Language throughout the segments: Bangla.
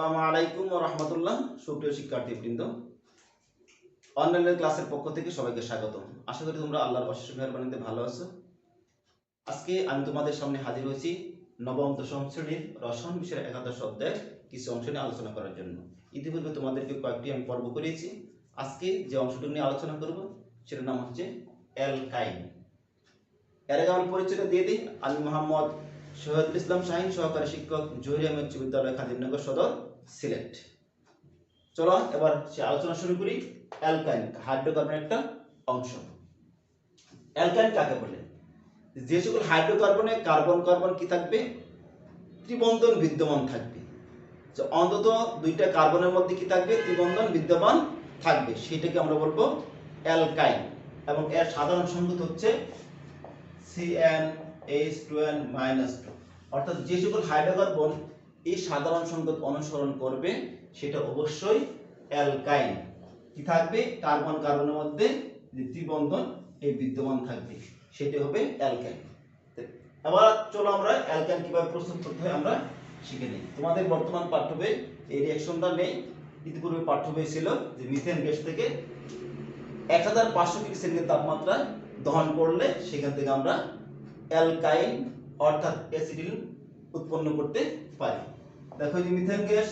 আসসালামু আলাইকুম রাহমাতুল্লাহ। সুপ্রিয় শিক্ষার্থীবৃন্দ অনলাইনের ক্লাসের পক্ষ থেকে সবাইকে স্বাগত আশা করি তোমরা আল্লাহর অশেষ মেহরবানিতে ভালো আছো। আজকে আমি তোমাদের সামনে হাজির হয়েছি নবম দশম শ্রেণির রসায়ন বিষয়ের একাদশ অধ্যায়ের কিছু অংশ নিয়ে আলোচনা করার জন্য। ইতিপূর্বে তোমাদেরকে কয়েকটি আমি পর্ব করিয়েছি। আজকে যে অংশটুকু নিয়ে আলোচনা করব, সেটার নাম হচ্ছে অ্যালকাইন। এর আগে আমি পরিচয়টা দিয়ে দিই। আমি মোহাম্মদ শহীদুল ইসলাম শাহিন সহকারী শিক্ষক জহির আহমেদ উচ্চ বিদ্যালয় খাদিমনগর সদর। সিলেট চলো এবার সে আলোচনা শুরু করি। অ্যালকাইন হাইড্রোকার্বনের একটা অংশ। অ্যালকাইন কাকে বলে? যে সকল হাইড্রোকার্বনে কার্বন কার্বন কি থাকবে? ত্রিবন্ধন বিদ্যমান থাকবে। যে অন্তত দুইটা কার্বনের মধ্যে কি থাকবে? ত্রিবন্ধন বিদ্যমান থাকবে। সেটাকে আমরা বলব অ্যালকাইন এবং এর সাধারণ সংকেত হচ্ছে C N H two N minus two অর্থাৎ যে সকল হাইড্রোকার্বন এই সাধারণ সংকেত অনুসরণ করবে, সেটা অবশ্যই অ্যালকাইন। কি থাকবে? কার্বন কার্বনের মধ্যে যে ত্রিবন্ধন, এই বিদ্যমান থাকবে। সেটা হবে অ্যালকাইন। এবার চলো আমরা অ্যালকাইন কীভাবে প্রস্তুত করতে হয় আমরা শিখে নিই। তোমাদের বর্তমান পাঠ্য বই, এই রিয়াকশনটা নেই। ইতিপূর্বে পাঠ্য বই ছিল যে মিথেন গ্যাস থেকে এক হাজার পাঁচশো ডিগ্রি সেন্টিগ্রেড তাপমাত্রায় দহন করলে সেখান থেকে আমরা অ্যালকাইন অর্থাৎ অ্যাসিডিন উৎপন্ন করতে পারি। দেখো যে মিথেন গ্যাস।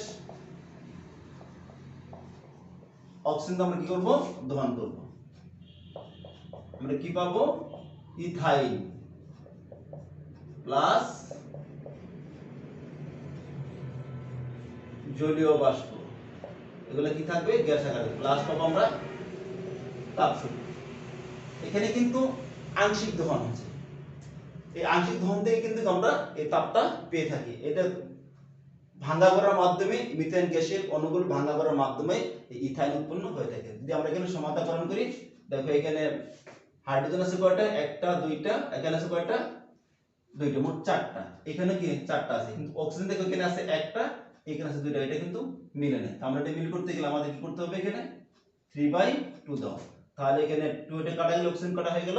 অক্সিজেন আমরা কি করব? দহন করব। আমরা কি পাবো? ইথাইন প্লাস জলীয় বাষ্প। এগুলো কি থাকবে? গ্যাস আকারে। প্লাস পাবো আমরা তাপ শক্তি এখানে কিন্তু আংশিক দহন হচ্ছে। এই আংশিক দহন থেকে কিন্তু আমরা এই তাপটা পেয়ে থাকি। এটা ভাঙ্গা করার মাধ্যমে মিথেন গ্যাসের অণুগুলো ভাঙ্গা করার মাধ্যমে ইথাইন উৎপন্ন হয়ে থাকে। যদি আমরা এখানে সমাধাকরণ করি, দেখো এখানে হাইড্রোজেন আছে কয়টা? একটা, দুইটা, এখানে আছে কয়টা? দুইটা, মোট চারটা। এখানে কি চারটা আছে? কিন্তু অক্সিজেন দেখো এখানে আছে একটা, এখানে আছে দুইটা, এটা কিন্তু মিলে নেই আমরা এটা মিল করতে গেলে আমাদের কি করতে হবে এখানে? থ্রি বাই টু দাও তাহলে এখানে টু এটা কাটা গেলে অক্সিজেন কাটা হয়ে গেল,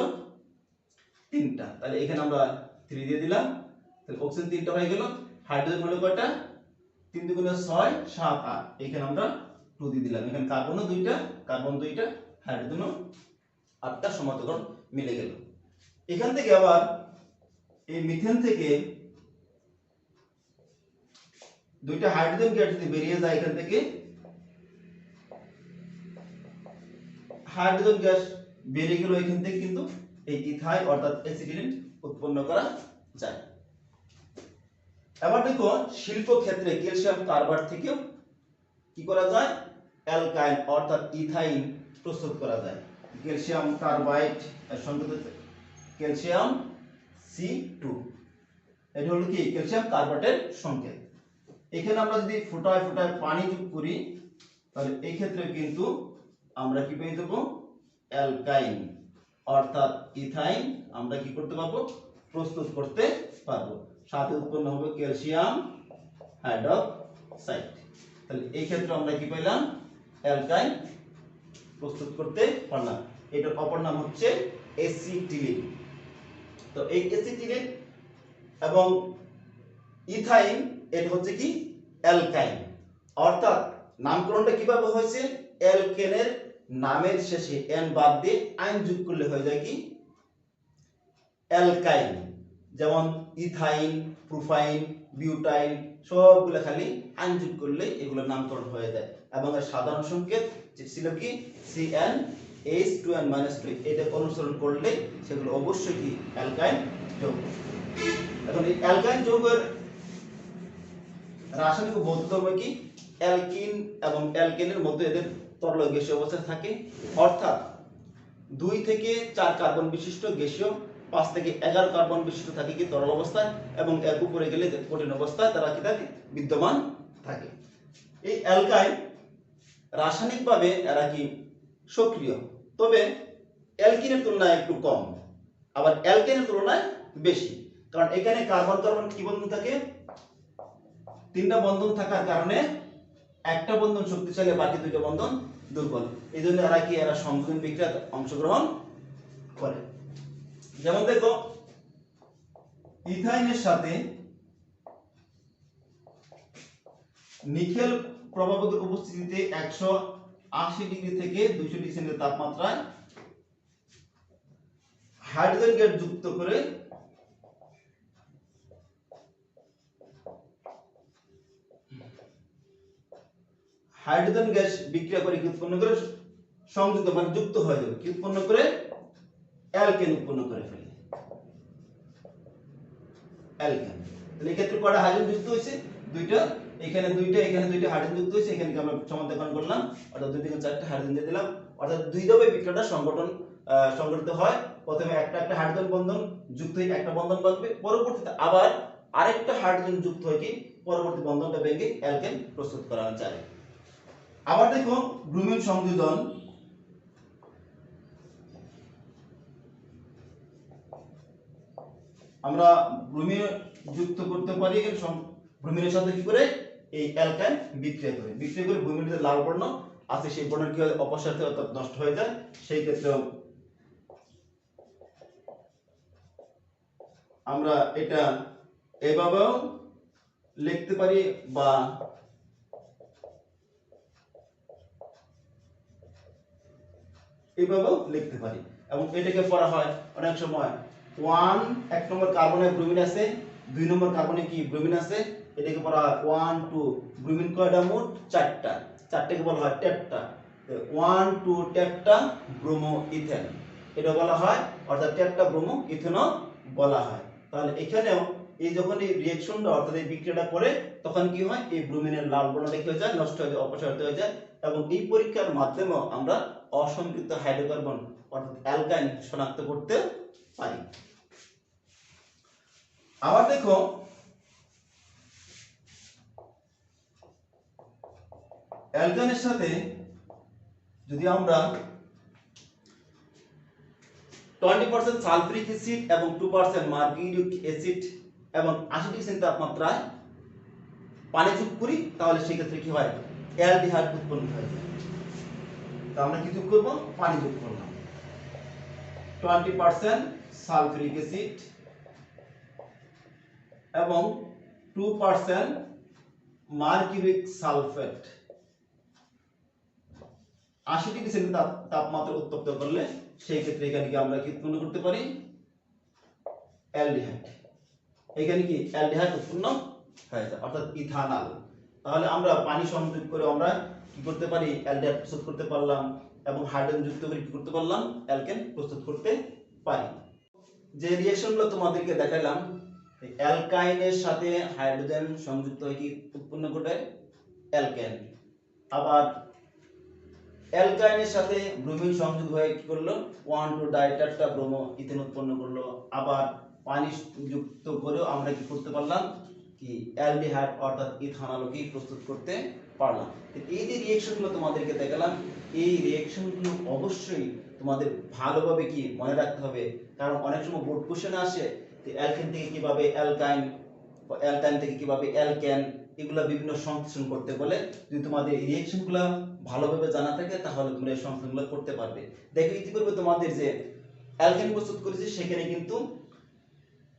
তিনটা। তাহলে এখানে আমরা থ্রি দিয়ে দিলাম। তাহলে অক্সিজেন তিনটা হয়ে গেল। হাইড্রোজেন হলো কয়টা? তিন দুগুণে ছয়, সাত, আট। এখানে আমরা টু দিয়ে দিলাম। এখানে কার্বনও দুইটা কার্বন দুইটা হাইড্রোজেনও আটটা সমান্তরাল মিলে গেল। এখান থেকে আবার এই মিথেন থেকে দুইটা হাইড্রোজেন গ্যাস যদি বেরিয়ে যায় এখান থেকে হাইড্রোজেন গ্যাস বেরিয়ে গেল এখান থেকে কিন্তু এই ইথাইল অর্থাৎ অ্যাসিডিন উৎপন্ন করা এবার দেখো শিল্প ক্ষেত্রে ক্যালসিয়াম কার্বাইড থেকেও কি করা যায়? অ্যালকাইন অর্থাৎ ইথাইন প্রস্তুত করা যায়। ক্যালসিয়াম কার্বাইড সংকেত ক্যালসিয়াম সি টু। এটা হলো কি? ক্যালসিয়াম কার্বাইডের সংকেত। এখানে আমরা যদি ফুটায় ফুটায় পানি যোগ করি, তাহলে এই ক্ষেত্রে কিন্তু আমরা কি পেয়ে দেবো অ্যালকাইন অর্থাৎ ইথাইন আমরা কি করতে পারব? প্রস্তুত করতে পারব। সাথে উৎপন্ন হবে ক্যালসিয়াম হাইড্রোক্সাইড। তাহলে এই ক্ষেত্রে আমরা কি পেলাম অ্যালকাইন প্রস্তুত করতে পারলাম। এটার অপর নাম হচ্ছে এসিটিলিন তো এই এসিটিলিন এবং ইথাইন, এটা হচ্ছে কি? অ্যালকাইন। অর্থাৎ নামকরণটা কীভাবে হয়েছে? অ্যালকেনের নামের শেষে এন বাদ দিয়ে আইন যোগ করলে হয়ে যায় কি? অ্যালকাইন। যেমন ইথাইন প্রোফাইন বিউটাইন সবগুলো খালি আইন যোগ করলে এগুলোর নামকরণ হয়ে যায়। এবং এর সাধারণ সংকেত ছিল কি? C N H two N minus two এটা অনুসরণ করলে সেগুলো অবশ্যই কি? অ্যালকাইন যৌগ। এখন এই অ্যালকাইন যৌগের রাসায়নিক ভৌত ধর্ম কি অ্যালকিন এবং অ্যালকেনের মধ্যে এদের তরল গ্যাসীয় অবস্থায় থাকে। অর্থাৎ দুই থেকে চার কার্বন বিশিষ্ট গ্যাসীয় পাঁচ থেকে এগারো কার্বন বিশিষ্ট থাকে কি তরল অবস্থায় এবং এর উপরে গেলে কঠিন অবস্থায় তারা কি থাকে? বিদ্যমান থাকে। এই অ্যালকাইন রাসায়নিকভাবে এরা কি? সক্রিয়। তবে অ্যালকিনের তুলনায় একটু কম। আবার অ্যালকেনের তুলনায় বেশি। কারণ এখানে কার্বন কার্বন কি বন্ধন থাকে? তিনটা বন্ধন থাকার কারণে একটা বন্ধন শক্তিশালী, বাকি দুইটা বন্ধন দুর্বল। এই জন্য এরা কি? এরা সংযোজন বিক্রিয়ায় অংশগ্রহণ করে। যেমন দেখো, ইথাইনের সাথে নিকেল প্রভাবকের উপস্থিতিতে একশো আশি ডিগ্রি থেকে দুইশো ডিগ্রি তাপমাত্রায় হাইড্রোজেন গ্যাস যুক্ত করে হাইড্রোজেন গ্যাস বিক্রিয়া করে কি উৎপন্ন করে সংযুক্ত মানে যুক্ত হয়ে যাবে। কি উৎপন্ন করে অ্যালকেন উৎপন্ন করে ফেলে। অ্যালকেন তাহলে এক্ষেত্রে কয়টা হাইড্রোজেন যুক্ত হয়েছে? দুইটা। এখানে দুইটা এখানে দুইটা হাইড্রোজেন যুক্ত হয়েছে। এখানে আমরা সমাধান করলাম? অর্থাৎ দুই থেকে চারটা হাইড্রোজেন দিয়ে দিলাম। অর্থাৎ দুই ধাপে বিক্রিয়াটা সংগঠন সংগঠিত হয়। প্রথমে একটা একটা হাইড্রোজেন বন্ধন যুক্ত হয়ে একটা বন্ধন বাঁধবে। পরবর্তীতে আবার আরেকটা হাইড্রোজেন যুক্ত হয়ে কি পরবর্তী বন্ধনটা ভেঙে অ্যালকেন প্রস্তুত করা যায়। আবার দেখো ব্রুমিন সংযোজন আমরা ব্রোমিন যুক্ত করতে পারি এর ব্রোমিনের সাথে কি করে? এই অ্যালকাইন বিক্রিয়া করে। বিক্রিয়া করে ব্রোমিনের যে লাল বর্ণ আছে, সেই বর্ণের কি হয়? অপসারিত অর্থাৎ নষ্ট হয়ে যায়। সেই ক্ষেত্রে আমরা এটা এভাবেও লিখতে পারি বা এভাবেও লিখতে পারি। এবং এটাকে পড়া হয় অনেক সময় ওয়ান এক নম্বর কার্বনে ব্রোমিন আছে। দুই নম্বর কার্বনে কি ব্রোমিন আছে? এটাকে বলা হয় ওয়ান টু ব্রোমিন কয়টা মোট? চারটা। চারটাকে বলা হয় টেপটা। ওয়ান টু টেপটা ব্রোমো ইথেন এটা বলা হয়, অর্থাৎ টেপটা ব্রোমো ইথেনও বলা হয়। তাহলে এখানেও এই যখন এই রিয়েকশনটা অর্থাৎ এই বিক্রিয়াটা করে, তখন কি হয়? এই ব্রোমিনের লাল বর্ণটা কি হয়ে যায়? নষ্ট হয়ে যায়, অপসারিত হয়ে যায়। এবং এই পরীক্ষার মাধ্যমেও আমরা অসম্পৃক্ত হাইড্রোকার্বন অর্থাৎ অ্যালকাইন শনাক্ত করতে পারি। আবার দেখো। অ্যালকানের সাথে যদি আমরা টোয়েন্টি পার্সেন্ট সালফ্রিক অ্যাসিড এবং টু পার্সেন্ট মার্কিউরিক অ্যাসিড এবং আশি ডিগ্রি তাপমাত্রায় পানি যোগ করি, তাহলে সেক্ষেত্রে কি হয়? অ্যালডিহাইড উৎপন্ন হয়ে যায়। তা আমরা কি যোগ করব? পানি যোগ করলাম। টোয়েন্টি পার্সেন্ট সালফ্রিক অ্যাসিড এবং টু পার্সেন্ট মার্কিউরিক সালফেট। আশি ডিগ্রি সেন্টিগ্রেড তাপমাত্রা উত্তপ্ত করলে সেই ক্ষেত্রে এখানে কি আমরা কি উৎপন্ন করতে পারি? অ্যালডিহাইড। এখানে কি অ্যালডিহাইড উৎপন্ন হয়ে যায়, অর্থাৎ ইথানল। তাহলে আমরা পানি সংযোগ করে আমরা কি করতে পারি? অ্যালডিহাইড প্রস্তুত করতে পারলাম এবং হাইড্রোজেন যুক্ত করে কি করতে পারলাম? অ্যালকেন প্রস্তুত করতে পারি। যে রিঅ্যাকশনগুলো তোমাদেরকে দেখালাম অ্যালকাইনের সাথে হাইড্রোজেন সংযুক্ত হয়ে কি উৎপন্ন ঘটে? অ্যালকেন। আবার অ্যালকাইনের সাথে ব্রোমিন সংযুক্ত হয়ে কি করল? ওয়ান, টু ডাইটারটা ব্রোমো, ইথেন উৎপন্ন করল। আবার পানি যুক্ত করেও আমরা কি করতে পারলাম? কি অ্যালডিহাইড অর্থাৎ ইথানলকে প্রস্তুত করতে পারলাম। এই যে রিয়েকশনগুলো তোমাদেরকে দেখালাম, এই রিয়েকশনগুলো অবশ্যই তোমাদের ভালোভাবে কি মনে রাখতে হবে? কারণ অনেক সময় বোর্ড কোশ্চেন আসে অ্যালকেন থেকে কীভাবে অ্যালকাইন অ্যালকাইন থেকে কীভাবে অ্যালকেন এগুলা বিভিন্ন সংশ্লেষণ করতে বলে। যদি তোমাদের রিয়েকশনগুলো ভালোভাবে জানা থাকে, তাহলে তোমরা এই সংশ্লেষণগুলো করতে পারবে। দেখো, ইতিপূর্বে তোমাদের যে অ্যালকেন প্রস্তুত করেছি, সেখানে কিন্তু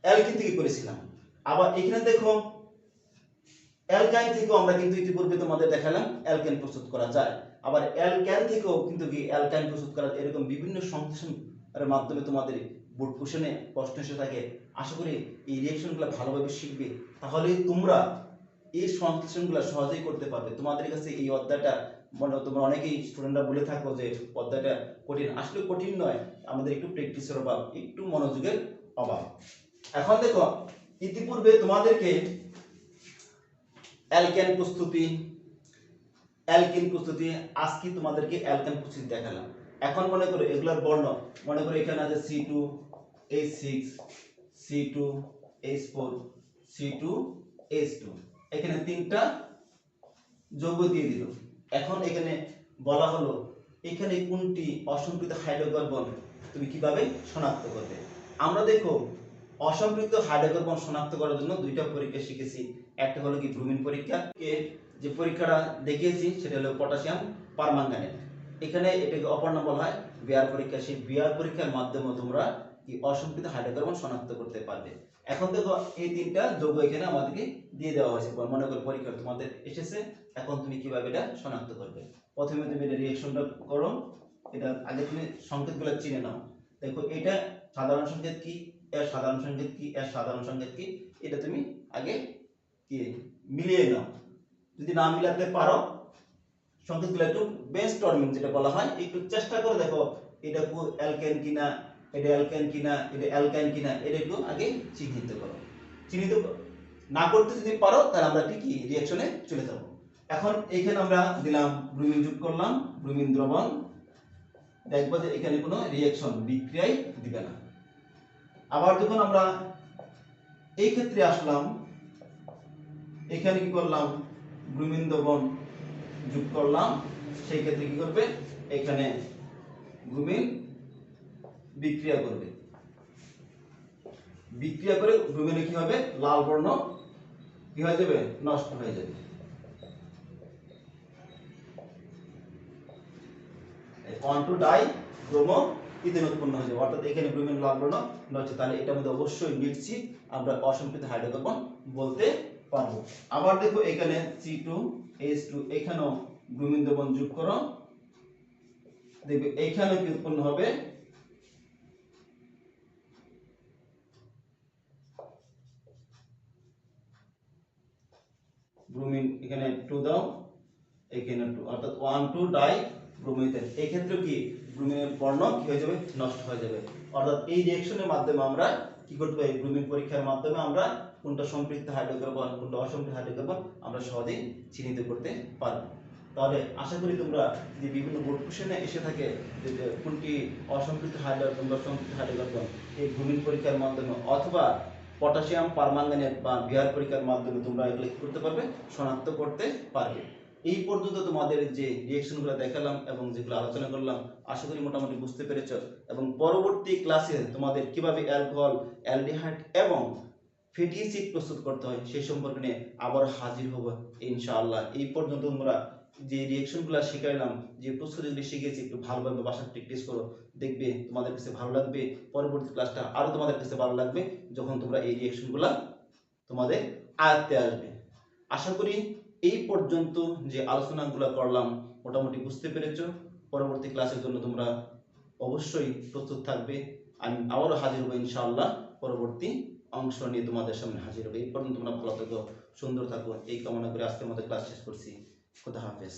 অ্যালকেন থেকে করেছিলাম। আবার এখানে দেখো অ্যালকাইন থেকেও আমরা কিন্তু ইতিপূর্বে তোমাদের দেখালাম অ্যালকেন প্রস্তুত করা যায়। আবার অ্যালক্যান থেকেও কিন্তু কি অ্যালকাইন প্রস্তুত করা। এরকম বিভিন্ন সংশ্লেষণের মাধ্যমে তোমাদের বোর্ড কোশ্চেনে প্রশ্ন এসে থাকে। আশা করি এই রিয়েকশনগুলো ভালোভাবে শিখবে। তাহলে তোমরা এই সংশ্লেষণগুলো সহজেই করতে পারবে। তোমাদের কাছে এই অধ্যায়টা মনে তোমরা অনেকেই স্টুডেন্টরা বলে থাকো যে অধ্যায়টা কঠিন। আসলে কঠিন নয়, আমাদের একটু প্র্যাকটিসের অভাব, একটু মনোযোগের অভাব। এখন দেখো, ইতিপূর্বে তোমাদেরকে অ্যালকেন প্রস্তুতি অ্যালকিন প্রস্তুতি আজকে তোমাদেরকে অ্যালকেন প্রস্তুতি দেখালাম। এখন মনে করো এগুলোর বর্ণ, মনে করো এখানে আছে C two, H six, C two, H four, C two, H two. এখানে তিনটা যৌগ দিয়ে দিল। এখন এখানে বলা হলো, এখানে কোনটি অসম্পৃক্ত হাইড্রোকার্বন তুমি কীভাবে শনাক্ত করবে? আমরা দেখো, অসম্পৃক্ত হাইড্রোকার্বন শনাক্ত করার জন্য দুইটা পরীক্ষা শিখেছি। একটা হলো কি ব্রুমিন পরীক্ষা। যে পরীক্ষাটা দেখিয়েছি, সেটা হলো পটাশিয়াম পারম্যাঙ্গানেট এখানে এটাকে অপর নাম বলা হয় বিয়ার পরীক্ষা। সেই বিয়ার পরীক্ষার মাধ্যমে তোমরা কি অসম্পৃক্ত হাইড্রোকার্বন শনাক্ত করতে পারবে। এখন দেখো, এই তিনটা যৌগ এখানে আমাদেরকে দিয়ে দেওয়া হয়েছে। মনে করো পরীক্ষা তোমাদের এসেছে, এখন তুমি কীভাবে এটা শনাক্ত করবে? প্রথমে তুমি এটা রিয়েকশনটা করো। এটা আগে তুমি সংকেতগুলো চিনে নাও। দেখো, এটা সাধারণ সংকেত কি? এর সাধারণ সংকেত কি? এর সাধারণ সংকেত কি? এটা তুমি আগে কি? মিলিয়ে নাও। যদি না মিলাতে পারো সংকেতগুলো একটু বেস্ট টর্মিং যেটা বলা হয়, একটু চেষ্টা করে দেখো, এটা কো অ্যালকেন কিনা, এটা অ্যালকেন কিনা, এটা অ্যালকাইন কিনা, এটা একটু আগে চিহ্নিত করো। চিহ্নিত না করতে যদি পারো, তাহলে আমরা ঠিকই রিয়াকশনে চলে যাব। এখন এইখানে আমরা দিলাম ব্রুমিন যোগ করলাম, ব্রুমিন দ্রবণ। দেখব যে এখানে কোনো রিয়াকশন বিক্রিয়াই দিবে না। আবার যখন আমরা এই ক্ষেত্রে আসলাম এখানে কি করলাম? ব্রুমিন দ্রবণ যোগ করলাম। সেই ক্ষেত্রে কি করবে? এখানে ব্রুমিন বিক্রিয়া করবে। বিক্রিয়া করে ব্রুমিনে কি হবে? লাল বর্ণ কি হয়ে যাবে? নষ্ট হয়ে যাবে। টু ডাই ব্রোমো ইথেন উৎপন্ন হয়ে যাবে। অর্থাৎ এখানে ব্রোমিন লাল বর্ণ নষ্ট। তাহলে এটার মধ্যে অবশ্যই নিশ্চিত আমরা অসম্পৃক্ত হাইড্রোকার্বন বলতে পারব আবার দেখো এখানে সি টু এইচ টু এখানেও ব্রোমিন দ্রবণ যোগ করো। দেখবে এইখানে কি উৎপন্ন হবে? এখানে টু দাও, এখানে টু অর্থাৎ ওয়ান টু ডাই ব্রোমিথেন এই ক্ষেত্রে কি? ব্রোমিনের বর্ণ কি হয়ে যাবে? নষ্ট হয়ে যাবে। অর্থাৎ এই রিঅ্যাকশনের মাধ্যমে আমরা কি করতে পারি? ব্রোমিন পরীক্ষার মাধ্যমে আমরা কোনটা সম্পৃক্ত হাইড্রোকার্বন, কোনটা অসম্পৃক্ত হাইড্রোকার্বন আমরা সহজেই চিহ্নিত করতে পারব। তাহলে আশা করি তোমরা যে বিভিন্ন বোর্ড কোশ্চেনে এসে থাকে যে কোনটি অসম্পৃক্ত হাইড্রোকার্বন বা সম্পৃক্ত হাইড্রোকার্বন, এই ব্রোমিন পরীক্ষার মাধ্যমে অথবা পটাশিয়াম পারম্যাঙ্গানেট বা বিহার পরীক্ষার মাধ্যমে তোমরা এগুলো করতে পারবে? শনাক্ত করতে পারবে। এই পর্যন্ত তোমাদের যে রিয়েকশনগুলো দেখালাম এবং যেগুলো আলোচনা করলাম, আশা করি মোটামুটি বুঝতে পেরেছ। এবং পরবর্তী ক্লাসে তোমাদের কীভাবে অ্যালকোহল অ্যালডিহাইড এবং ফ্যাটি অ্যাসিড প্রস্তুত করতে হয়, সেই সম্পর্কে নিয়ে আবার হাজির হব ইনশাআল্লাহ। এই পর্যন্ত তোমরা যে রিয়েকশনগুলো শিখাইলাম, যে প্রস্তুতিগুলি শিখেছি, একটু ভালোভাবে বাসা প্র্যাকটিস করো, দেখবে তোমাদের কাছে ভালো লাগবে, পরবর্তী ক্লাসটা আরও তোমাদের কাছে ভালো লাগবে, যখন তোমরা এই রিয়েকশনগুলো তোমাদের আয়ত্তে আসবে। আশা করি এই পর্যন্ত যে আলোচনাগুলো করলাম, মোটামুটি বুঝতে পেরেছ। পরবর্তী ক্লাসের জন্য তোমরা অবশ্যই প্রস্তুত থাকবে। আমি আবারও হাজির হব ইনশাআল্লাহ পরবর্তী অংশ নিয়ে তোমাদের সামনে হাজির হবে। এই পর্যন্ত তোমরা ভালো থাকো, সুন্দর থাকো। এই কামনা করে আজকের মতো ক্লাস শেষ করছি। খুদা হাফেজ।